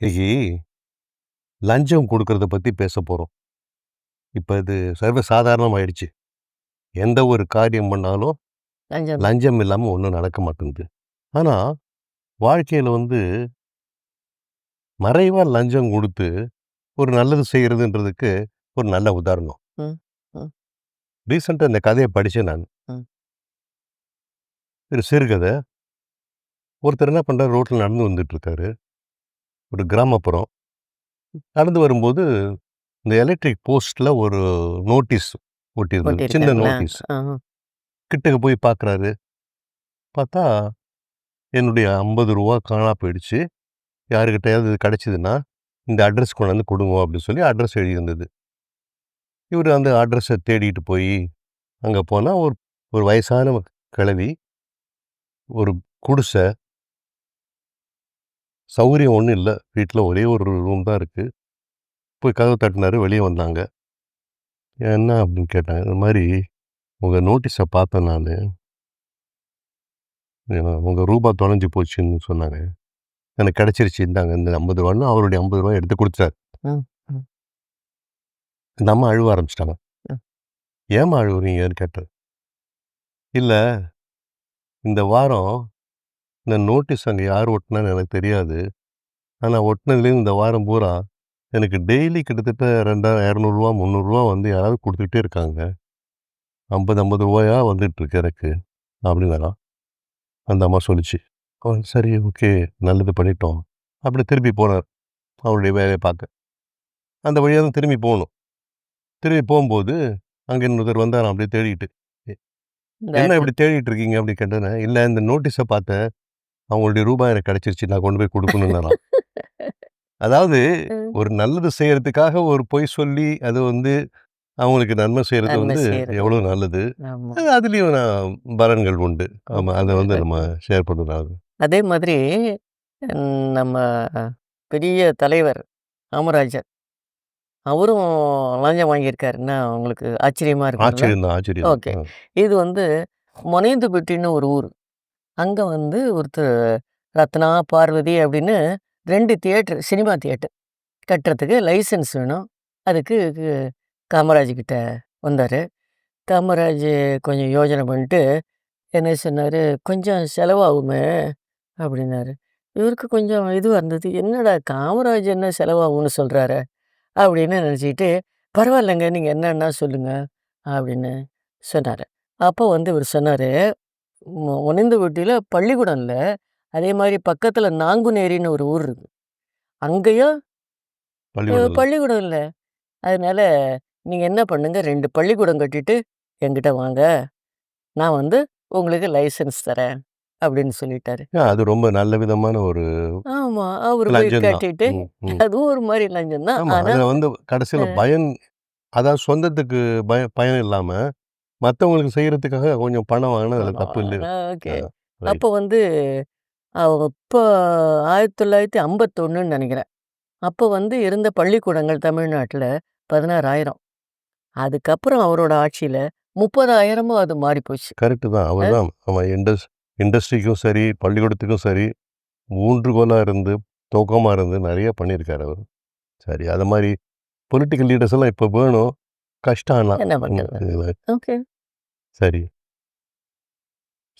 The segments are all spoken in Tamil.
இன்னைக்கு லஞ்சம் குடுக்கறத பத்தி பேசப் போறோம். இப்ப இது சர்வ சாதாரணமாயிடுச்சு. எந்த ஒரு காரியம் பண்ணாலும் லஞ்சம். லஞ்சம் இல்லாம ஒண்ணும் நடக்க மாட்டேங்குது. ஆனா, வாழ்க்கையில வந்து மறைவா லஞ்சம் குடுத்து, ஒரு நல்லது செய்றதுன்றதுக்கு ஒரு நல்ல உதாரணம். ம், ம். ரீசென்ட்டா இந்த கதைய படிச்சேன் நானு. ம். ஒரு சிறுகதை. ஒருத்தர் என்ன பண்றாரு, ரோட்ல நடந்து வந்துட்டுருக்காரு. ஒரு கிராமப்புறம். நடந்து வரும்போது, இந்த எலக்ட்ரிக் போஸ்ட்ல ஒரு நோட்டீஸ் ஒட்டியிருந்தது. சின்ன? நோட்டீஸ். ஆஹா. கிட்டக்க போய் பார்க்குறாரு. பார்த்தா, என்னுடைய ரூ. 50 காணா போயிடுச்சு. யாருக்கிட்டயாவது இது கிடைச்சதுன்னா, இந்த அட்ரஸ் கொண்டாந்து குடுங்க அப்படின்னு சொல்லி அட்ரஸ் எழுதியிருந்தது. இவரு அந்த அட்ரஸ தேடிட்டு போயி, அங்க போனா ஒரு ஒரு வயசான கிழவி. ஒரு குடிசை. சௌகரியம் ஒண்ணும் இல்ல. வீட்ல ஒரே ஒரு ரூம் தான் இருக்கு. போய் கதவு தட்டுனாரு. வெளிய வந்தாங்க. என்ன அப்படின்னு கேட்டாங்க. இந்த மாரி உங்க நோட்டீஸ பார்த்தேன் நானு. அ உங்க ரூபா தொலைஞ்சு போச்சுன்னு சொன்னாங்க. எனக்கு கிடைச்சிருச்சு இந்தாங்க இந்த ரூ. 50ன்னு அவருடைய ரூ. 50 எடுத்து ம். இந்த அம்மா அழுவ ஆரம்பிச்சுட்டாங்க. ம். ஏம்மா அழுவுறீங்கன்னு கேட்டேன். இல்ல. இந்த வாரம் இந்த நோட்டீஸ் அங்க யார் ஒட்டுனான்னு எனக்கு தெரியாது. ஆனா ஒட்டுனதுலேருந்து இந்த வாரம் பூரா எனக்கு டெய்லி கிட்டத்தட்ட ரூ. 2000 ரூ. 300 வந்து யாராவது குடுத்துக்கிட்டே இருக்காங்க. ரூ. 50, ரூ. 50 வந்துட்டுருக்கு எனக்கு. அப்படின்னாராம். அந்த அம்மா சொல்லுச்சு. ஓ! சரி, ஓகே. நல்லது பண்ணிட்டோம். அப்படி திருப்பி போனார். அவருடைய வேலைய பார்க்க. அந்த வழியா தான் திரும்பி போணும். திரும்பி போம்போது, அங்க இன்னொருத்தர் வந்தாராம் அப்படியே தேடிட்டு. என்ன இப்படி தேடிட்டு இருக்கீங்க அப்படின்னு கேட்டோனே, இல்ல இந்த நோட்டீஸ பார்த்தேன். அவங்களுடைய ரூபாய் எனக்கு கிடைச்சிருச்சு. நான் கொண்டு போய் குடுக்கணும்னாராம். அதாவது. ஒரு நல்லது செய்யறதுக்காக ஒரு பொய் சொல்லி, அது வந்து அவங்களுக்கு நன்மை நன்மை வந்து செய்றது. எவ்வளோ நல்லது. அதுலயும் நான் பலன்கள் உண்டு. ஆமா. அத வந்து. நம்ம ஷேர் பண்ணலாம். அதே மாதிரி நம்ம பெரிய தலைவர் காமராஜர். அவரும் லஞ்சம் வாங்கியிருக்காருன்னா, உங்களுக்கு ஆச்சரியமா இருக்கும்ல? ஆச்சரியம் தான், ஆச்சரியம் ஓகே. இது வந்து மொனைந்துபட்டின்னு ஒரு ஊர். அங்கே வந்து ஒருத்தர் ரத்னா, பார்வதி அப்படின்னு ரெண்டு தியேட்டர் சினிமா தியேட்டர் கட்டுறதுக்கு லைசன்ஸ் வேணும். அதுக்கு காமராஜ் கிட்ட வந்தார் காமராஜ் கொஞ்சம் யோஜனை பண்ணிட்டு, என்ன சொன்னார் "கொஞ்சம் செலவாகுமே" அப்படின்னாரு. இவருக்கு கொஞ்சம் இதுவாக இருந்தது. "என்னடா காமராஜ் என்ன செலவாகும்னு சொல்கிறாரு அப்படின்னு நினச்சிக்கிட்டு "பரவாயில்லங்க. நீங்கள் என்னென்னா சொல்லுங்கள் அப்படின்னு சொன்னார் அப்போ வந்து இவர் சொன்னார் "மொ மொனைந்துபட்டியில பள்ளிக்கூடம் இல்ல. அதே மாரி பக்கத்துல நாங்குநேரின்னு ஒரு ஊர் இருக்கு. அங்கேயும் பள்ளிக்கூடம் இல்ல. அதனால நீங்க என்ன பண்ணுங்க 2 பள்ளிக்கூடம் கட்டிட்டு என்கிட்ட வாங்க. நான் வந்து உங்களுக்கு லைசென்ஸ் தரேன்" அப்படின்னு சொல்லிட்டாரு. அது ரொம்ப நல்ல விதமான ஒரு ஆமா. அவரு. கட்டிட்டு. அதுவும் ஒரு மாரி லஞ்சம் தான். வந்து கடைசியில. பயன் அதாவது சொந்தத்துக்கு பய பயன் இல்லாம, மத்தவங்களுக்கு செய்றதுக்காக கொஞ்சம் பணம் வாங்குனா அதுல ஆமா. தப்பு இல்ல. ஆ ஓகே. ரைட். அப்போ வந்து அவங்க இப்போ 1951ன்னு நெனைக்கிறேன். அப்போ வந்து இருந்த பள்ளிக்கூடங்கள் தமிழ்நாட்டுல 16,000. அதுக்கப்புறம் அவரோட ஆட்சியில 30,000 அது மாறி போச்சு. கரெக்ட்டு தான். அவர் அ. தான் ஆமா இண்டஸ் இண்டஸ்ட்ரிக்கும் சரி, பள்ளிக்கூடத்துக்கும் சரி, ஊன்றுகோலா இருந்து, துவக்கமா இருந்து நெறைய பண்ணியிருக்காரு அவரு. சரி, அது மாரி பொலிட்டிக்கல் லீடர்ஸ் எல்லாம் இப்ப வேணும். கஷ்டம். என்ன. ஓகே. சரி.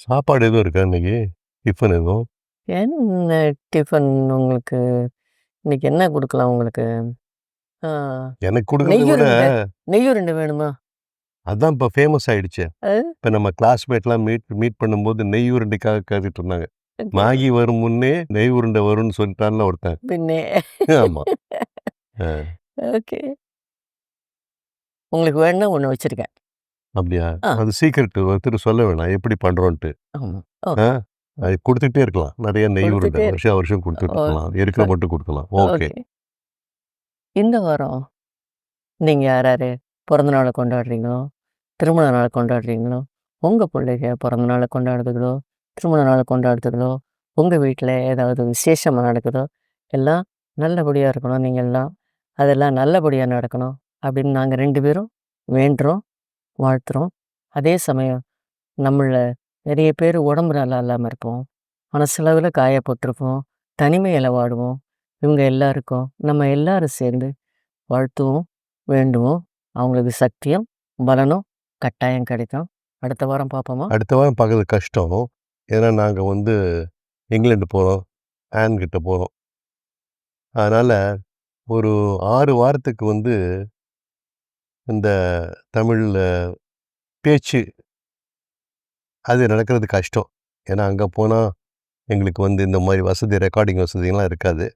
சாப்பாடு எதுவும் இருக்கா இன்னைக்கு? டிஃபன் எதுவும்? என்ன டிஃபன் உங்களுக்கு? இன்னைக்கு என்ன குடுக்கலாம் உங்களுக்கு? எனக்கு குடுக்கறத விட நெய்யுருண்டை. நெய்யுருண்டை வேணுமா? அதான் இப்ப ஃபேமஸ் ஆயிடுச்சே. இப்ப நம்ம கிளாஸ்மேட்லாம் மீட் மீட் பண்ணும்போது நெய் உருண்டைக்காக கேட்டுட்டு இருந்தாங்க. மேகி வரும் முன்னே நெய் உருண்டை வரும்னு சொல்லிட்டான்ல ஒருத்தன். பின்னே. ஆமா. அ. ஓகே. உங்களுக்கு வேணுனா ஒண்ணு வச்சிருக்கேன். அப்படியா? ஆ. அது சீக்ரெட் ஒருத்தர் சொல்ல வேணாம். எப்படி பண்றோன்ட்டு. ஆமா. ஆ? ஓகே. அது குடுத்துக்கிட்டே இருக்கலாம். நெறைய நெய் உருண்டை. குடுத்துட்டே இரு வருஷம் வருஷம் குடுத்துட்டு ஓ இருக்கலாம். இருக்கிற சரி. மட்டும் குடுக்கலாம். ஓகே. ஓகே. இந்த வாரம் நீங்க யார் யாரு பிறந்த நாள கொண்டாடுறீங்களோ, திருமண நாள கொண்டாடுறீங்களோ, உங்க பிள்ளைக பிறந்த நாள கொண்டாடுதுகளோ, திருமண நாள கொண்டாடுதுகளோ, உங்க வீட்ல ஏதாவது விசேஷமா நடக்குதோ, எல்லாம் நல்லபடியா இருக்கணும் நீங்க எல்லாம். அதெல்லாம் நல்லபடியா நடக்கணும் அப்படின்னு நாங்கள் ரெண்டு பேரும் வேண்டுறோம், வாழ்த்துறோம். அதே சமயம் நம்மள நிறைய பேர் உடம்பு நல்லா இல்லாமல் இருப்போம். மனசளவில் காயப்பட்டிருப்போம் தனிமையில் வாடுவோம். இவங்க எல்லாருக்கும் நம்ம எல்லாரும் சேர்ந்து வாழ்த்துவோம், வேண்டுவோம். அவங்களுக்கு சக்தியும், பலனும் கட்டாயம் கிடைக்கும். அடுத்த வாரம் பார்ப்போமா? அடுத்த வாரம் பார்க்கறது கஷ்டம். ஏன்னா நாங்கள் வந்து இங்கிலாந்து போகிறோம் ஆன் கிட்ட அதனால் ஒரு ஆறு வாரத்துக்கு வந்து இந்த தமிழில் பேச்சு அது நடக்கிறது கஷ்டம். ஏன்னா அங்கே போனால் எங்களுக்கு வந்து இந்த மாதிரி வசதி ரெக்கார்டிங் வசதிலாம் இருக்காது.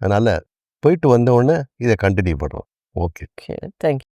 அதனால் போயிட்டு வந்தவுடனே இதை கண்டினியூ பண்ணுறோம் ஓகே. ஓகே. Thank you.